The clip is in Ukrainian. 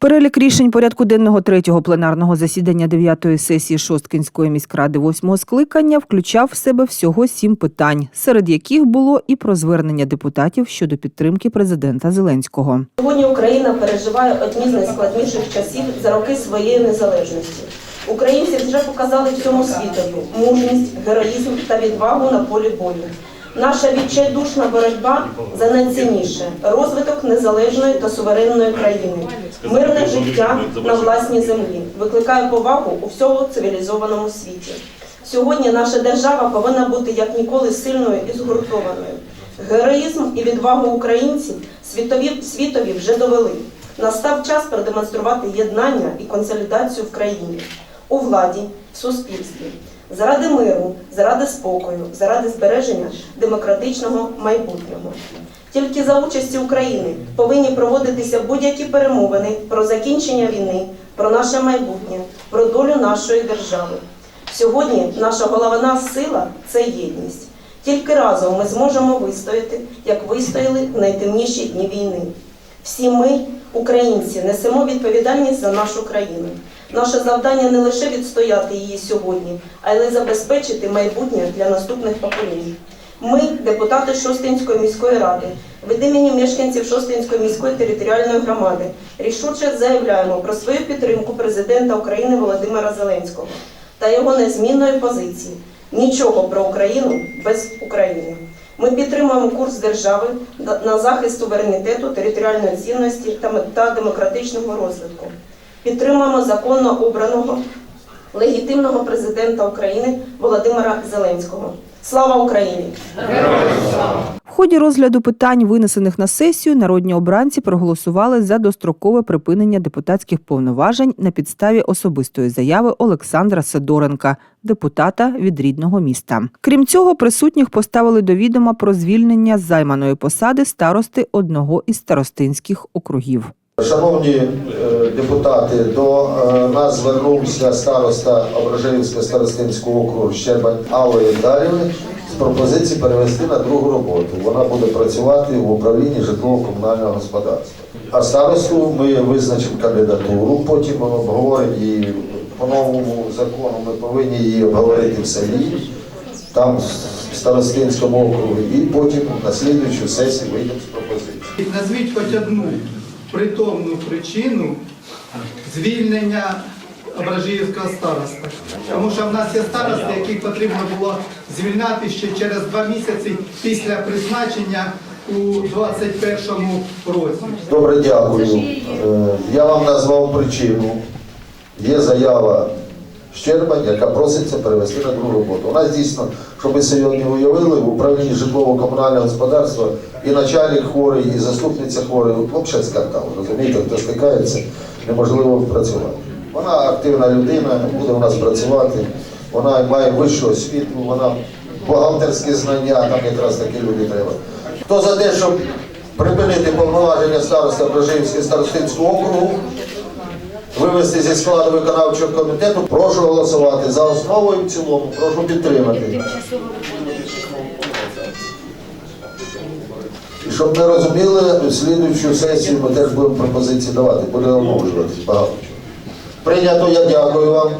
Перелік рішень порядку денного третього пленарного засідання дев'ятої сесії Шосткинської міськради восьмого скликання включав в себе всього сім питань, серед яких було і про звернення депутатів щодо підтримки президента Зеленського. Сьогодні Україна переживає одні з найскладніших часів за роки своєї незалежності. Українці вже показали всьому світові мужність, героїзм та відвагу на полі бою. Наша відчайдушна боротьба за найцінніше розвиток незалежної та суверенної країни, мирне життя на власній землі викликає повагу у всьому цивілізованому світі. Сьогодні наша держава повинна бути як ніколи сильною і згуртованою. Героїзм і відвагу українців світові, світові вже довели. Настав час продемонструвати єднання і консолідацію в країні, у владі, в суспільстві, заради миру, заради спокою, заради збереження демократичного майбутнього. Тільки за участі України повинні проводитися будь-які перемовини про закінчення війни, про наше майбутнє, про долю нашої держави. Сьогодні наша головна сила це єдність. Тільки разом ми зможемо вистояти, як вистояли в найтемніші дні війни. Всі ми, українці, несемо відповідальність за нашу країну. Наше завдання не лише відстояти її сьогодні, а й забезпечити майбутнє для наступних поколінь. Ми, депутати Шостинської міської ради, від імені мешканців Шостинської міської територіальної громади, рішуче заявляємо про свою підтримку президента України Володимира Зеленського та його незмінної позиції. Нічого про Україну без України. Ми підтримуємо курс держави на захист суверенітету, територіальної цінності та демократичного розвитку. Підтримуємо законно обраного легітимного президента України Володимира Зеленського. Слава Україні! В ході розгляду питань, винесених на сесію, народні обранці проголосували за дострокове припинення депутатських повноважень на підставі особистої заяви Олександра Сидоренка, депутата від рідного міста. Крім цього, присутніх поставили до відома про звільнення займаної посади старости одного із старостинських округів. Шановні е, депутати, до е, нас звернувся староста Ображенського старостинського округу Щербань Алла Євдарівни з пропозицією перевести на другу роботу. Вона буде працювати в управлінні житлово-комунального господарства. А старосту ми визначимо кандидатуру, потім обговоримо її по новому закону. Ми повинні її обговорити в селі, там в старостинському округу, і потім на слідуючу сесію вийдемо з пропозицією. Назвіть хоч одну притомну причину звільнення Ображіївського староста. Тому що в нас є старости, яких потрібно було звільняти ще через два місяці після призначення у 21-му році. Добре, дякую. Е, Я вам назвав причину. Є заява Щербань, яка проситься перевести на другу роботу. Нас дійсно, щоб ви сьогодні уявили, в управлінні житлово-комунального господарства і начальник хворий, і заступниця хворий. Взагалі скандал, розумієте, хто стикається, неможливо працювати. Вона активна людина, буде у нас працювати, вона має вищу освіту, вона бухгалтерські знання, там якраз такі люди треба. Хто за те, щоб припинити повноваження староста Брожинського старостинського округу, вивести зі складу виконавчого комітету, прошу голосувати за основу і в цілому. Прошу підтримати. І щоб ми розуміли, слідуючу сесію ми теж будемо пропозиції давати, буде омовлюватись багато. Прийнято, я дякую вам.